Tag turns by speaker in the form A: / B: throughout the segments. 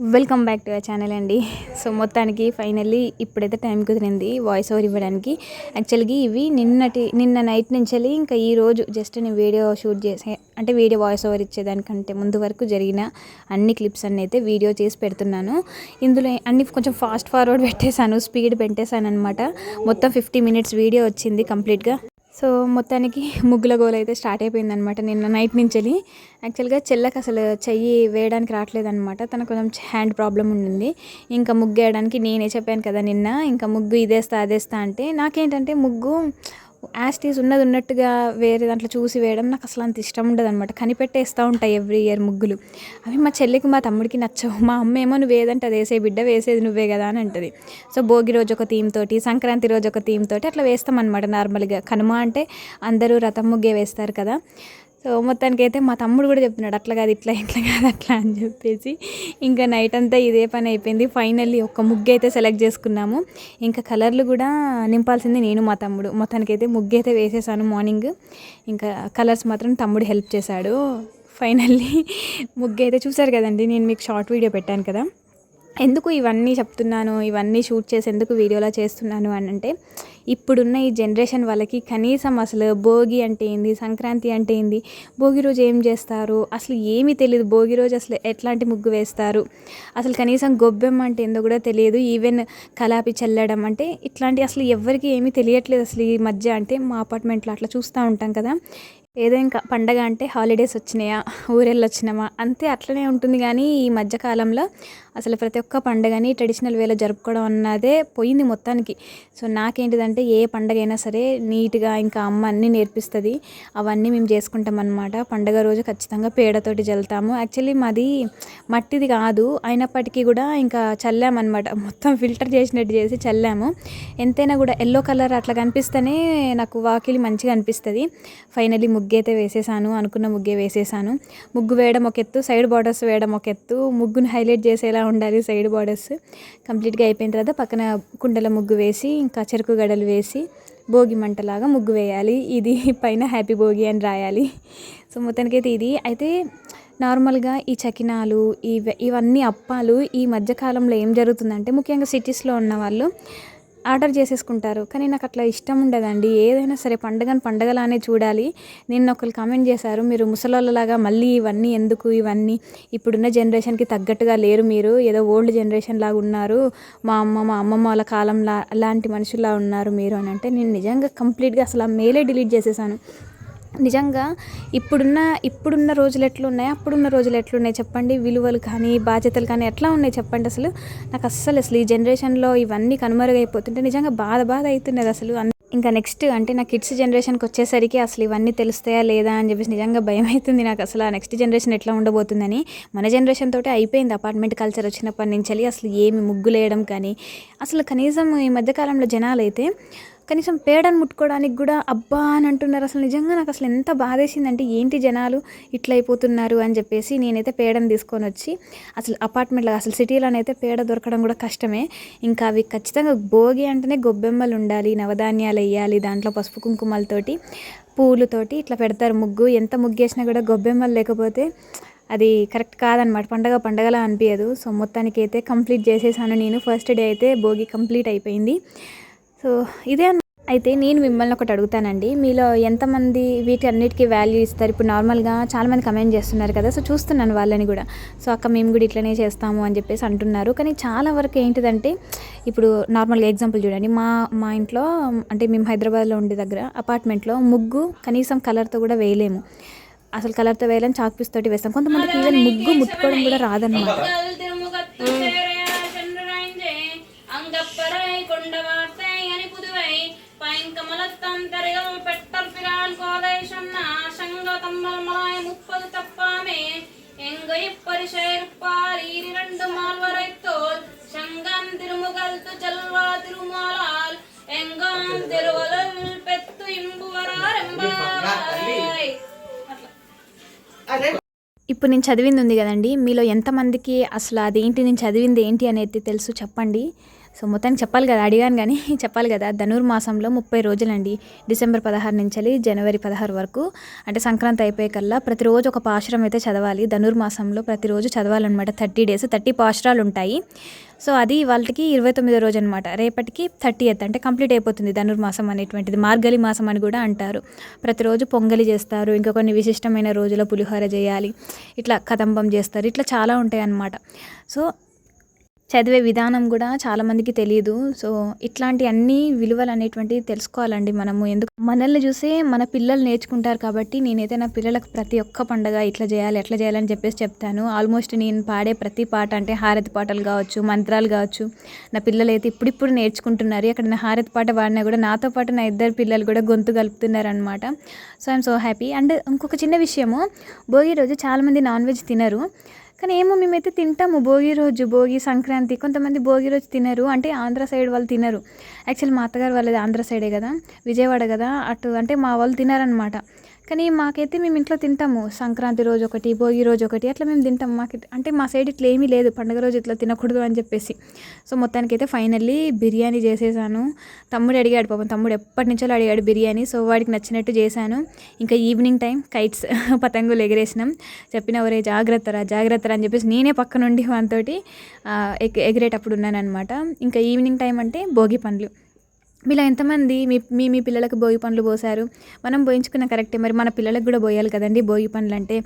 A: Welcome back to our channel అండి. So మొత్తానికి finally ఇప్పుడైతే టైం కుదిరింది వాయిస్ ఓవర్ ఇవ్వడానికి. యాక్చువల్గా ఇవి నిన్నటి నిన్న నైట్ నుంచి వెళ్ళి ఇంకా ఈ రోజు జస్ట్ నేను వీడియో షూట్ చేసే అంటే వీడియో వాయిస్ ఓవర్ ఇచ్చేదానికంటే ముందు వరకు జరిగిన అన్ని క్లిప్స్ అన్నీ అయితే వీడియో చేసి పెడుతున్నాను. ఇందులో అన్ని కొంచెం ఫాస్ట్ ఫార్వర్డ్ పెట్టేశాను స్పీడ్ పెట్టేశాను అనమాట మొత్తం ఫిఫ్టీ మినిట్స్ వీడియో వచ్చింది కంప్లీట్గా. సో మొత్తానికి ముగ్గుల గోల్ అయితే స్టార్ట్ అయిపోయింది అనమాట నిన్న నైట్ నుంచి వెళ్ళి యాక్చువల్గా చెల్లకి అసలు చెయ్యి వేయడానికి రావట్లేదు అనమాట తనకు కొంచెం హ్యాండ్ ప్రాబ్లం ఉండింది. ఇంకా ముగ్గు వేయడానికి నేనే చెప్పాను కదా నిన్న. ఇంకా ముగ్గు ఇదేస్తా అదేస్తా అంటే నాకేంటంటే ముగ్గు యాస్టీస్ ఉన్నది ఉన్నట్టుగా వేరే దాంట్లో చూసి వేయడం నాకు అసలు అంత ఇష్టం ఉండదు అనమాట కనిపెట్టేస్తూ ఉంటాయి ఎవ్రీ ఇయర్ ముగ్గులు. అవి మా చెల్లికి మా తమ్ముడికి నచ్చవు. మా అమ్మ ఏమో నువ్వు ఏదంటే అది వేసే బిడ్డ వేసేది నువ్వే కదా అని అంటది. సో భోగి రోజు ఒక థీమ్ తోటి సంక్రాంతి రోజు ఒక థీమ్ తోటి అట్లా వేస్తాం అనమాట నార్మల్గా కనుమ అంటే అందరూ రథం ముగ్గే వేస్తారు కదా. సో మొత్తానికి అయితే మా తమ్ముడు కూడా చెప్తున్నాడు అట్లా కాదు ఇట్లా ఇట్లా కాదు అట్లా అని చెప్పేసి. ఇంకా నైట్ అంతా ఇదే పని అయిపోయింది. ఫైనల్లీ ఒక ముగ్గు అయితే సెలెక్ట్ చేసుకున్నాము. ఇంకా కలర్లు కూడా నింపాల్సింది నేను మా తమ్ముడు. మొత్తానికి అయితే ముగ్గు అయితే వేసేసాను మార్నింగ్ ఇంకా కలర్స్ మాత్రం తమ్ముడు హెల్ప్ చేశాడు. ఫైనల్లీ ముగ్గు అయితే చూసారు కదండి నేను మీకు షార్ట్ వీడియో పెట్టాను కదా. ఎందుకు ఇవన్నీ చెప్తున్నాను ఇవన్నీ షూట్ చేసి ఎందుకు వీడియోలా చేస్తున్నాను అని అంటే ఇప్పుడున్న ఈ జనరేషన్ వాళ్ళకి కనీసం అసలు భోగి అంటే ఏంది సంక్రాంతి అంటే ఏంది భోగి రోజు ఏం చేస్తారు అసలు ఏమీ తెలియదు భోగి రోజు అసలు ఎట్లాంటి ముగ్గు వేస్తారు అసలు కనీసం గొబ్బెమ్మ అంటే ఏందో కూడా తెలియదు ఈవెన్ కలాపి చల్లడం అంటే ఇట్లాంటి అసలు ఎవరికి ఏమీ తెలియట్లేదు అసలు ఈ మధ్య అంటే మా అపార్ట్మెంట్లో అట్లా చూస్తూ ఉంటాం కదా. ఏదో ఇంకా పండగ అంటే హాలిడేస్ వచ్చినాయా ఊరెళ్ళు వచ్చినామా అంతే అట్లనే ఉంటుంది కానీ ఈ మధ్యకాలంలో అసలు ప్రతి ఒక్క పండుగని ట్రెడిషనల్ వేలో జరుపుకోవడం అన్నదే పోయింది మొత్తానికి. సో నాకేంటిదంటే ఏ పండగ అయినా సరే నీట్గా ఇంకా అమ్మ అన్నీ నేర్పిస్తుంది. అవన్నీ మేము చేసుకుంటాం అనమాట పండగ రోజు ఖచ్చితంగా పేడతోటి జల్లుతాము. యాక్చువల్లీ మాది మట్టిది కాదు. అయినప్పటికీ కూడా ఇంకా చల్లామన్నమాట. మొత్తం ఫిల్టర్ చేసినట్టు చేసి చల్లాము. ఎంతైనా కూడా ఎల్లో కలర్ అట్లా కనిపిస్తేనే నాకు వాకిలి మంచిగా అనిపిస్తుంది. ఫైనలీ ముగ్గు అయితే వేసేసాను. అనుకున్న ముగ్గే వేసేసాను. ముగ్గు వేయడం ఒక ఎత్తు సైడ్ బార్డర్స్ వేయడం ఒక ఎత్తు. ముగ్గుని హైలైట్ చేసేలా ఉండాలి సైడ్ బార్డర్స్ కంప్లీట్గా అయిపోయిన తర్వాత పక్కన కుండల ముగ్గు వేసి ఇంకా చెరుకు గడలు వేసి భోగి మంటలాగా ముగ్గు వేయాలి. ఇది పైన హ్యాపీ భోగి అని రాయాలి. సో మొత్తానికైతే ఇది. అయితే నార్మల్గా ఈ చకినాలు ఇవ ఇవన్నీ అప్పాలు ఈ మధ్యకాలంలో ఏం జరుగుతుందంటే ముఖ్యంగా సిటీస్లో ఉన్న వాళ్ళు ఆర్డర్ చేసేసుకుంటారు. కానీ నాకు అట్లా ఇష్టం ఉండదండి. ఏదైనా సరే పండగను పండగలానే చూడాలి. నిన్న ఒకరు కామెంట్ చేశారు మీరు ముసలోళ్ళలాగా మళ్ళీ ఇవన్నీ ఎందుకు? ఇవన్నీ ఇప్పుడున్న జనరేషన్కి తగ్గట్టుగా లేరు మీరు. ఏదో ఓల్డ్ జనరేషన్ లాగా ఉన్నారు. మా అమ్మ మా అమ్మమ్మ వాళ్ళ కాలంలా అలాంటి మనుషుల్లా ఉన్నారు మీరు. అని అంటే నేను నిజంగా కంప్లీట్గా అసలు ఆ మెయిలే డిలీట్ చేసేసాను. నిజంగా ఇప్పుడున్న ఇప్పుడున్న రోజులు ఎట్లున్నాయి అప్పుడున్న రోజులు ఎట్లున్నాయి చెప్పండి? విలువలు కానీ బాధ్యతలు కానీ ఎట్లా ఉన్నాయి చెప్పండి అసలు? నాకు అస్సలు అసలు ఈ జనరేషన్లో ఇవన్నీ కనుమరుగైపోతుంటే నిజంగా బాధ బాధ అవుతున్నది అసలు. ఇంకా నెక్స్ట్ అంటే నా కిడ్స్ జనరేషన్కి వచ్చేసరికి అసలు ఇవన్నీ తెలుస్తాయా లేదా అని చెప్పేసి నిజంగా భయం అవుతుంది నాకు అసలు. ఆ నెక్స్ట్ జనరేషన్ ఎట్లా ఉండబోతుందని మన జనరేషన్ తోటి అయిపోయింది అపార్ట్మెంట్ కల్చర్ వచ్చినప్పటి నుంచి అసలు ఏమి ముగ్గులేయడం కానీ అసలు కనీసం ఈ మధ్యకాలంలో జనాలు అయితే కనీసం పేడను ముట్టుకోవడానికి కూడా అబ్బా అని అంటున్నారు. అసలు నిజంగా నాకు అసలు ఎంత బాధేసిందంటే ఏంటి జనాలు ఇట్లా అయిపోతున్నారు అని చెప్పేసి నేనైతే పేడను తీసుకొని వచ్చి అసలు అపార్ట్మెంట్లో అసలు సిటీలోనైతే పేడ దొరకడం కూడా కష్టమే. ఇంకా అవి ఖచ్చితంగా భోగి అంటేనే గొబ్బెమ్మలు ఉండాలి నవధాన్యాలు వేయాలి దాంట్లో పసుపు కుంకుమలతోటి పూలతోటి ఇట్లా పెడతారు ముగ్గు. ఎంత ముగ్గు వేసినా కూడా గొబ్బెమ్మలు లేకపోతే అది కరెక్ట్ కాదనమాట. పండగ పండగలా అనిపించదు సో మొత్తానికి అయితే కంప్లీట్ చేసేసాను నేను. ఫస్ట్ డే అయితే భోగి కంప్లీట్ అయిపోయింది. సో ఇదే అయితే నేను మిమ్మల్ని ఒకటి అడుగుతానండి. మీలో ఎంతమంది వీటి అన్నిటికీ వాల్యూ ఇస్తారు? ఇప్పుడు నార్మల్గా చాలామంది కమెంట్ చేస్తున్నారు కదా సో చూస్తున్నాను వాళ్ళని కూడా. సో అక్క మేము కూడా ఇట్లనే చేస్తాము అని చెప్పేసి అంటున్నారు. కానీ చాలా వరకు ఏంటిదంటే ఇప్పుడు నార్మల్గా ఎగ్జాంపుల్ చూడండి. మా మా ఇంట్లో అంటే మేము హైదరాబాద్లో ఉండే దగ్గర అపార్ట్మెంట్లో ముగ్గు కనీసం కలర్తో కూడా వేయలేము. అసలు కలర్తో వేయలేము చాక్ పీస్ తోటి వేస్తాం. కొంతమందికి ఈవెన్ ముగ్గు ముట్టుకోవడం కూడా రాదనమాట
B: பைங்கமலத்தம் தரையில் பெட்டர் பிரான் கோதை சொன்னா சங்க தம்மல் மலாய முப்பது தப்பாமே எங்க இப்பரிசெயற்பார் ஈரிரண்டு மால்வரைத்தோல் சங்கம் திருமுகல் து செல்வா திருமாலால் எங்காம் திருவலல் பெத்து இம்புவராரெம்பாய் అట్లా
A: ఇప్పుడు నేను చదివింది ఉంది కదండి మీలో ఎంతమందికి అసలు అదేంటి నేను చదివింది ఏంటి అనేది తెలుసు చెప్పండి సో మొత్తానికి చెప్పాలి కదా అడిగాను కానీ చెప్పాలి కదా ధనుర్మాసంలో ముప్పై రోజులండి. డిసెంబర్ పదహారు నుంచి జనవరి పదహారు వరకు. అంటే సంక్రాంతి అయిపోయే కల్లా ప్రతిరోజు ఒక పాశురం అయితే చదవాలి. ధనుర్మాసంలో ప్రతిరోజు చదవాలన్నమాట. థర్టీ డేస్ థర్టీ పాశురాలు ఉంటాయి. సో అది వాళ్ళకి ఇరవై తొమ్మిదో రోజు అనమాట రేపటికి థర్టీ ఎత్ అంటే కంప్లీట్ అయిపోతుంది ధనుర్మాసం అనేటువంటిది. మార్గలి మాసం అని కూడా అంటారు. ప్రతిరోజు పొంగలి చేస్తారు ఇంకా కొన్ని విశిష్టమైన రోజుల పులిహోర చేయాలి. ఇట్లా కదంబం చేస్తారు ఇట్లా చాలా ఉంటాయి అన్నమాట సో చదివే విధానం కూడా చాలామందికి తెలియదు సో ఇట్లాంటి అన్ని విలువలు అనేటువంటివి తెలుసుకోవాలండి మనము. ఎందుకు? మనల్ని చూసే మన పిల్లలు నేర్చుకుంటారు కాబట్టి నేనైతే నా పిల్లలకు ప్రతి ఒక్క పండగ ఇట్లా చేయాలి ఎట్లా చేయాలని చెప్పేసి చెప్తాను. ఆల్మోస్ట్ నేను పాడే ప్రతి పాట అంటే హారతి పాటలు కావచ్చు మంత్రాలు కావచ్చు నా పిల్లలు అయితే ఇప్పుడిప్పుడు నేర్చుకుంటున్నారు. అక్కడ నా హారతి పాట పాడినా కూడా నాతో పాటు నా ఇద్దరు పిల్లలు కూడా గొంతు కలుపుతున్నారు అనమాట so I'm so happy. And ఇంకొక చిన్న విషయము భోగి రోజు చాలామంది నాన్ వెజ్ తినరు. కానీ ఏమో మేమైతే తింటాము. భోగి రోజు భోగి సంక్రాంతి కొంతమంది భోగి రోజు తినరు. అంటే ఆంధ్ర సైడ్ వాళ్ళు తినరు. యాక్చువల్ మా అత్తగారు వాళ్ళది ఆంధ్ర సైడే కదా విజయవాడ కదా. అటు అంటే మా వాళ్ళు తినారనమాట కానీ మాకైతే మేము ఇంట్లో తింటాము. సంక్రాంతి రోజు ఒకటి భోగి రోజు ఒకటి అట్లా మేము తింటాం మాకు అంటే మా సైడ్ ఇట్లా ఏమీ లేదు. పండుగ రోజు ఇట్లా తినకూడదు అని చెప్పేసి. సో మొత్తానికి అయితే ఫైనల్లీ బిర్యానీ చేసేసాను. తమ్ముడు అడిగాడు పాపం. తమ్ముడు ఎప్పటి నుంచో అడిగాడు బిర్యానీ. సో వాడికి నచ్చినట్టు చేశాను. ఇంకా ఈవినింగ్ టైం కైట్స్ పతంగులు ఎగిరేసినాం. చెప్పిన ఒరే జాగ్రత్తరా జాగ్రత్తరా అని చెప్పేసి నేనే పక్క నుండి వానితోటి ఎగ్ ఎగిరేటప్పుడు ఉన్నాను అనమాట ఇంకా ఈవినింగ్ టైం అంటే భోగి పండ్లు. మీలో ఎంతమంది మీ మీ మీ పిల్లలకు భోగి పండ్లు పోసారు? మనం పోయించుకున్న కరెక్టే. మరి మన పిల్లలకు కూడా పోయాలి కదండి భోగి పండ్లు అంటే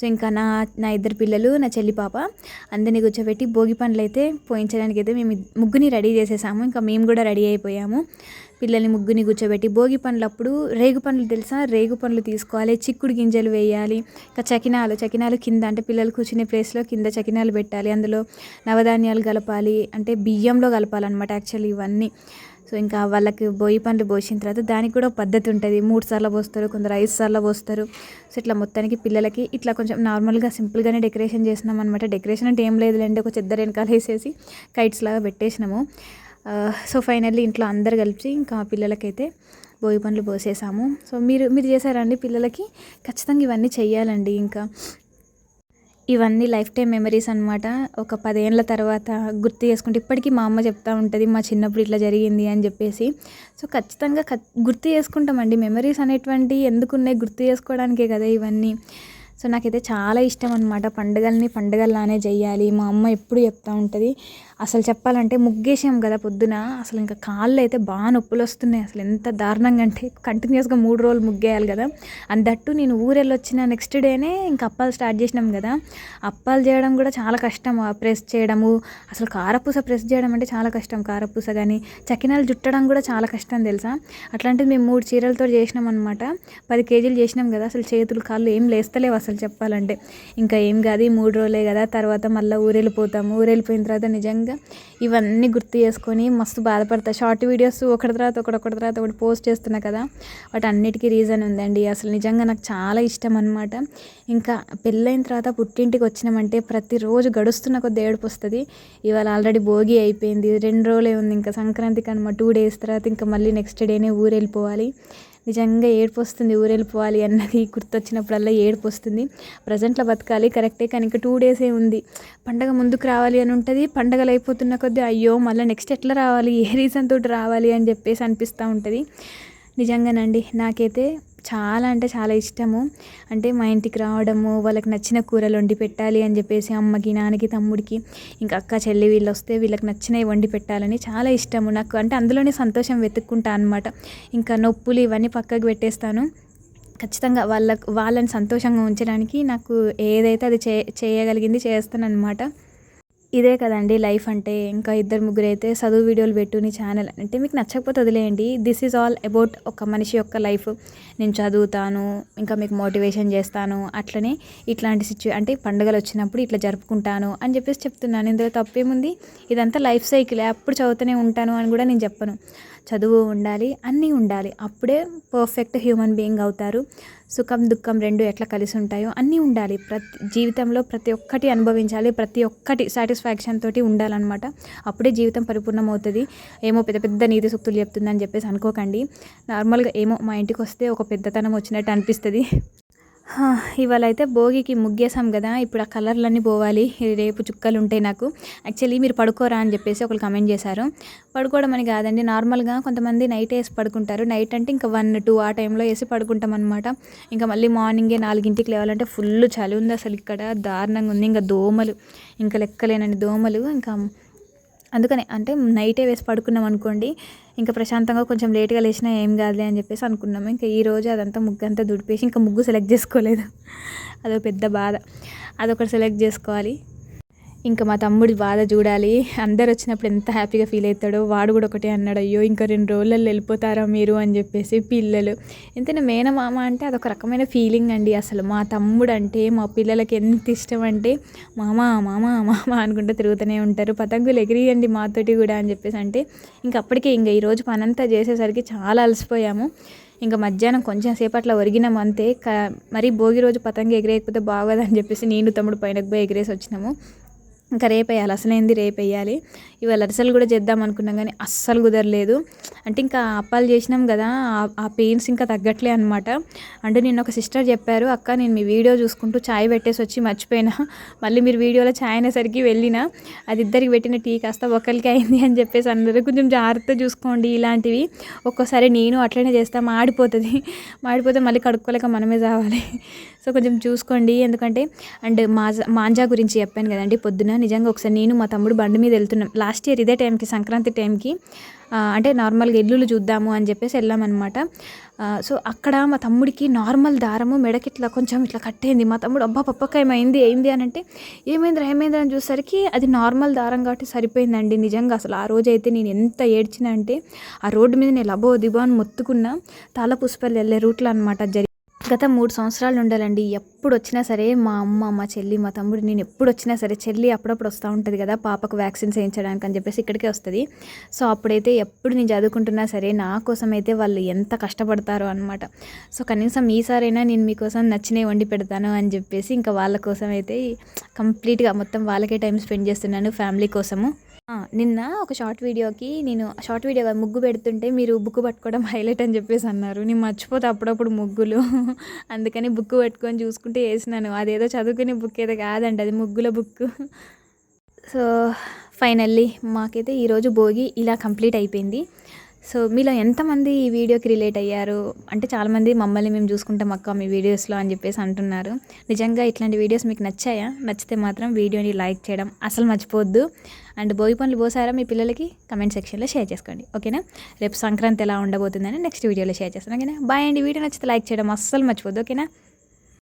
A: సో ఇంకా నా నా ఇద్దరు పిల్లలు నా చెల్లి పాప అందరినీ కూర్చోబెట్టి భోగి పండ్లు అయితే పోయించడానికి అయితే మేము ముగ్గుని రెడీ చేసేసాము. ఇంకా మేము కూడా రెడీ అయిపోయాము. పిల్లల్ని ముగ్గుని కూర్చోబెట్టి భోగి పండ్లు అప్పుడు రేగు పండ్లు తెలుసా? రేగు పండ్లు తీసుకోవాలి చిక్కుడు గింజలు వేయాలి ఇంకా చకినాలు చకినాలు కింద అంటే పిల్లలు కూర్చునే ప్లేస్లో కింద చకినాలు పెట్టాలి. అందులో నవధాన్యాలు కలపాలి అంటే బియ్యంలో కలపాలన్నమాట యాక్చువల్లీ ఇవన్నీ. సో ఇంకా వాళ్ళకి బొయ్యి పండ్లు పోసిన తర్వాత దానికి కూడా ఒక పద్ధతి ఉంటుంది. మూడు సార్లు పోస్తారు కొందరు ఐదు సార్లు పోస్తారు. సో ఇట్లా మొత్తానికి పిల్లలకి ఇట్లా కొంచెం నార్మల్గా సింపుల్గానే డెకరేషన్ చేసినాం అనమాట డెకరేషన్ అంటే ఏం లేదులేండి ఒక చెద్దరు వెనకాల వేసేసి కైట్స్ లాగా పెట్టేసినాము. సో ఫైనల్లీ ఇంట్లో అందరు కలిపి ఇంకా పిల్లలకైతే భోగి పండ్లు పోసేసాము. సో మీరు మీరు చేశారండి పిల్లలకి? ఖచ్చితంగా ఇవన్నీ చేయాలండి ఇంకా. ఇవన్నీ లైఫ్ టైం మెమరీస్ అనమాట ఒక పదేళ్ళ తర్వాత గుర్తు చేసుకుంటే ఇప్పటికీ మా అమ్మ చెప్తా ఉంటుంది మా చిన్నప్పుడు ఇట్లా జరిగింది అని చెప్పేసి. సో ఖచ్చితంగా గుర్తు చేసుకుంటామండి. మెమరీస్ అనేటువంటి ఎందుకున్నాయి గుర్తు చేసుకోవడానికే కదా ఇవన్నీ. సో నాకైతే చాలా ఇష్టం అనమాట పండుగల్ని పండుగల్లానే చేయాలి మా అమ్మ ఎప్పుడు చెప్తా ఉంటుంది అసలు చెప్పాలంటే ముగ్గేసాం కదా పొద్దున. అసలు ఇంకా కాళ్ళు అయితే బాగా నొప్పులు వస్తున్నాయి అసలు ఎంత దారుణంగా అంటే కంటిన్యూస్గా మూడు రోజులు ముగ్గేయాలి కదా. అండ్ దట్టు నేను ఊరెళ్ళి వచ్చిన నెక్స్ట్ డేనే ఇంకా అప్పాలు స్టార్ట్ చేసినాం కదా. అప్పాలు చేయడం కూడా చాలా కష్టం. ప్రెస్ చేయడము అసలు కారపూస ప్రెస్ చేయడం అంటే చాలా కష్టం. కారపూస కానీ చకినాలు జుట్టడం కూడా చాలా కష్టం తెలుసా? అట్లాంటిది మేము మూడు చీరలతో చేసినాం అనమాట పది కేజీలు చేసినాం కదా. అసలు చేతులు కాళ్ళు ఏం లేస్తలేవు అసలు చెప్పాలంటే. ఇంకా ఏం కాదు మూడు రోజులే కదా. తర్వాత మళ్ళీ ఊరెళ్ళిపోతాము. ఊరెళ్ళిపోయిన తర్వాత నిజంగా ఇవన్నీ గుర్తు చేసుకొని మస్తు బాధపడతా. షార్ట్ వీడియోస్ ఒకటి తర్వాత ఒకటి ఒకటి తర్వాత ఒకటి పోస్ట్ చేస్తున్నా కదా వాటి అన్నిటికీ రీజన్ ఉందండి. అసలు నిజంగా నాకు చాలా ఇష్టం అనమాట ఇంకా పెళ్ళైన తర్వాత పుట్టింటికి వచ్చినామంటే ప్రతిరోజు గడుస్తున్న కొద్ది ఏడుపు వస్తుంది ఇవాళ ఆల్రెడీ భోగి అయిపోయింది రెండు రోజులే ఉంది. ఇంకా సంక్రాంతికి అనమాట టూ డేస్ తర్వాత ఇంకా మళ్ళీ నెక్స్ట్ డేనే ఊరు వెళ్ళిపోవాలి నిజంగా ఏడుపు వస్తుంది ఊరెళ్ళిపోవాలి అన్నది గుర్తొచ్చినప్పుడల్లా ఏడుపు వస్తుంది. ప్రజెంట్లో బతకాలి కరెక్టే కానీ ఇంకా టూ డేసే ఉంది. పండగ ముందుకు రావాలి అని ఉంటుంది పండగలు అయిపోతున్న కొద్దీ అయ్యో మళ్ళీ నెక్స్ట్ ఎట్లా రావాలి ఏ రీజన్ తోటి రావాలి అని చెప్పేసి అనిపిస్తూ ఉంటుంది. నిజంగానండి నాకైతే చాలా అంటే చాలా ఇష్టము. అంటే మా ఇంటికి రావడము వాళ్ళకి నచ్చిన కూరలు వండి పెట్టాలి అని చెప్పేసి అమ్మకి నాన్నకి తమ్ముడికి ఇంకా అక్క చెల్లి వీళ్ళు వస్తే వీళ్ళకి నచ్చినవి వండి పెట్టాలని చాలా ఇష్టము. నాకు అంటే అందులోనే సంతోషం వెతుక్కుంటా అనమాట ఇంకా నొప్పులు ఇవన్నీ పక్కకు పెట్టేస్తాను. ఖచ్చితంగా వాళ్ళకు వాళ్ళని సంతోషంగా ఉంచడానికి నాకు ఏదైతే అది చే చేయగలిగింది చేస్తాను అనమాట ఇదే కదండి లైఫ్ అంటే. ఇంకా ఇద్దరు ముగ్గురు అయితే చదువు వీడియోలు పెట్టు నీ ఛానల్ అంటే మీకు నచ్చకపోతే వదిలేయండి. దిస్ ఈజ్ ఆల్ అబౌట్ ఒక మనిషి యొక్క లైఫ్. నేను చదువుతాను ఇంకా మీకు మోటివేషన్ చేస్తాను అట్లనే ఇట్లాంటి సిచ్యు అంటే పండుగలు వచ్చినప్పుడు ఇట్లా జరుపుకుంటాను అని చెప్పేసి చెప్తున్నాను. ఇందులో తప్పేముంది? ఇదంతా లైఫ్ సైకిల్. అప్పుడు చదువుతూనే ఉంటాను అని కూడా నేను చెప్పను. చదువు ఉండాలి అన్నీ ఉండాలి. అప్పుడే పర్ఫెక్ట్ హ్యూమన్ బీయింగ్ అవుతారు. సుఖం దుఃఖం రెండు ఎట్లా కలిసి ఉంటాయో అన్నీ ఉండాలి. ప్రతి జీవితంలో ప్రతి ఒక్కటి అనుభవించాలి. ప్రతి ఒక్కటి సాటిస్ఫాక్షన్ తోటి ఉండాలన్నమాట. అప్పుడే జీవితం పరిపూర్ణం అవుతుంది ఏమో పెద్ద పెద్ద నీతి సూక్తులు చెప్తుందని చెప్పేసి అనుకోకండి. నార్మల్గా ఏమో మా ఇంటికి వస్తే ఒక పెద్దతనం వచ్చినట్టు అనిపిస్తుంది. ఇవాళ అయితే భోగికి ముగ్గేసాం కదా ఇప్పుడు ఆ కలర్లన్నీ పోవాలి. రేపు చుక్కలు ఉంటాయి నాకు. యాక్చువల్లీ మీరు పడుకోరా అని చెప్పేసి ఒకరు కమెంట్ చేశారు. పడుకోవడం అని కాదండి నార్మల్గా కొంతమంది నైట్ వేసి పడుకుంటారు. నైట్ అంటే ఇంకా వన్ టూ ఆ టైంలో వేసి పడుకుంటాం అనమాట ఇంకా మళ్ళీ మార్నింగే నాలుగింటికి లేవాలంటే ఫుల్ చలి ఉంది అసలు ఇక్కడ. దారుణంగా ఉంది. ఇంకా దోమలు. ఇంకా లెక్కలేనండి దోమలు. ఇంకా అందుకనే అంటే నైటే వేసి పడుకున్నాం అనుకోండి ఇంకా ప్రశాంతంగా కొంచెం లేట్గా లేచినా ఏం కాదులే అని చెప్పేసి అనుకున్నాము ఇంకా ఈ రోజు అదంతా ముగ్గు అంతా దుడిపేసి ఇంకా ముగ్గు సెలెక్ట్ చేసుకోలేదు. అదో పెద్ద బాధ. అదొకటి సెలెక్ట్ చేసుకోవాలి. ఇంకా మా తమ్ముడి బాధ చూడాలి. అందరు వచ్చినప్పుడు ఎంత హ్యాపీగా ఫీల్ అవుతాడో వాడు కూడా ఒకటే అన్నాడు అయ్యో ఇంకా రెండు రోజులలో వెళ్ళిపోతారా మీరు? అని చెప్పేసి పిల్లలు. ఎంతైనా మేనమామ అంటే అదొక రకమైన ఫీలింగ్ అండి. అసలు మా తమ్ముడు అంటే మా పిల్లలకి ఎంత ఇష్టం అంటే మామ మామ మామ అనుకుంటూ తిరుగుతూనే ఉంటారు. పతంగులు ఎగిరియండి మాతోటి కూడా అని చెప్పేసి అంటే ఇంక అప్పటికే ఇంకా ఈరోజు పనంతా చేసేసరికి చాలా అలసిపోయాము. ఇంకా మధ్యాహ్నం కొంచెం సేపట్లో ఒరిగినాం అంతే. క మరీ భోగి రోజు పతంగి ఎగిరేయకపోతే బాగోదని చెప్పేసి నేను తమ్ముడు పైనకు పోయి ఎగిరేసి వచ్చినాము. ఇంకా రేపేయాలి అసలు ఏంది రేపేయాలి. ఇవాళ అరిసెలు కూడా చేద్దాం అనుకున్నాం కానీ అస్సలు కుదరలేదు. అంటే ఇంకా అప్పాలు చేసినాం కదా ఆ- పెయిన్స్ ఇంకా తగ్గట్లే అనమాట అంటే నిన్న ఒక సిస్టర్ చెప్పారు అక్క నేను మీ వీడియో చూసుకుంటూ చాయ్ పెట్టేసి వచ్చి మర్చిపోయినా. మళ్ళీ మీరు వీడియోలో చాయ్ అనేసరికి వెళ్ళిన. అది ఇద్దరికి పెట్టిన టీ కాస్త ఒకరికి అయింది అని చెప్పేసి అందరూ కొంచెం జాగ్రత్త చూసుకోండి ఇలాంటివి. ఒక్కోసారి నేను అట్లనే చేస్తా మాడిపోతుంది. మాడిపోతే మళ్ళీ కడుక్కోలేక మనమే చావాలి. సో కొంచెం చూసుకోండి. ఎందుకంటే అండ్ మాజా మాంజా గురించి చెప్పాను కదండి పొద్దున నిజంగా ఒకసారి నేను మా తమ్ముడు బండి మీద వెళ్తున్నాం. లాస్ట్ ఇయర్ ఇదే టైంకి సంక్రాంతి టైంకి అంటే నార్మల్గా ఇల్లులు చూద్దాము అని చెప్పేసి వెళ్ళామన్నమాట. సో అక్కడ మా తమ్ముడికి నార్మల్ దారము మెడకి ఇట్లా కొంచెం ఇట్లా కట్టేయింది. మా తమ్ముడు అబ్బా పప్పక ఏమైంది ఏంది అని అంటే ఏమైందిరా ఏమైంది అని చూసరికి అది నార్మల్ దారం కాబట్టి సరిపోయిందండి. నిజంగా అసలు ఆ రోజు అయితే నేను ఎంత ఏడ్చిన అంటే ఆ రోడ్డు మీద నేను లబో దిబో అని మొత్తుకున్నా. తాళ పుష్పాలు వెళ్ళే రూట్లో అనమాట జరి గత మూడు సంవత్సరాలు ఉండాలండి. ఎప్పుడు వచ్చినా సరే మా అమ్మ మా చెల్లి మా తమ్ముడు నేను ఎప్పుడు వచ్చినా సరే చెల్లి అప్పుడప్పుడు వస్తూ ఉంటుంది కదా పాపకు వ్యాక్సిన్స్ వేయించడానికి అని చెప్పేసి ఇక్కడికే వస్తుంది. సో అప్పుడైతే ఎప్పుడు నేను చదువుకుంటున్నా సరే నా కోసం అయితే వాళ్ళు ఎంత కష్టపడతారో అనమాట సో కనీసం ఈసారైనా నేను మీకోసం నచ్చినవి వండి పెడతాను అని చెప్పేసి ఇంకా వాళ్ళ కోసం అయితే కంప్లీట్గా మొత్తం వాళ్ళకే టైం స్పెండ్ చేస్తున్నాను ఫ్యామిలీ కోసము. నిన్న ఒక షార్ట్ వీడియోకి నేను షార్ట్ వీడియో ముగ్గు పెడుతుంటే మీరు బుక్ పట్టుకోవడం హైలైట్ అని చెప్పేసి అన్నారు. నేను మర్చిపోతే అప్పుడప్పుడు ముగ్గులు. అందుకని బుక్ పట్టుకొని చూసుకుంటే వేసినాను. అదేదో చదువుకునే బుక్ అయితే కాదండి అది ముగ్గుల బుక్ సో ఫైనల్లీ మాకైతే ఈరోజు భోగి ఇలా కంప్లీట్ అయిపోయింది. సో మీలో ఎంతమంది ఈ వీడియోకి రిలేట్ అయ్యారు? అంటే చాలామంది మమ్మల్ని మేము చూసుకుంటాం అక్క మీ వీడియోస్లో అని చెప్పేసి అంటున్నారు. నిజంగా ఇట్లాంటి వీడియోస్ మీకు నచ్చాయా? నచ్చితే మాత్రం వీడియోని లైక్ చేయడం అసలు మర్చిపోవద్దు. అండ్ భోగి పనులు పోసారా మీ పిల్లలకి? కమెంట్ సెక్షన్లో షేర్ చేసుకోండి. ఓకేనా? రేపు సంక్రాంతి ఎలా ఉండబోతుందని నెక్స్ట్ వీడియోలో షేర్ చేస్తాను. ఓకేనా? బాయ్ అండి. వీడియో నచ్చితే లైక్ చేయడం అస్సలు మర్చిపోద్దు ఓకేనా?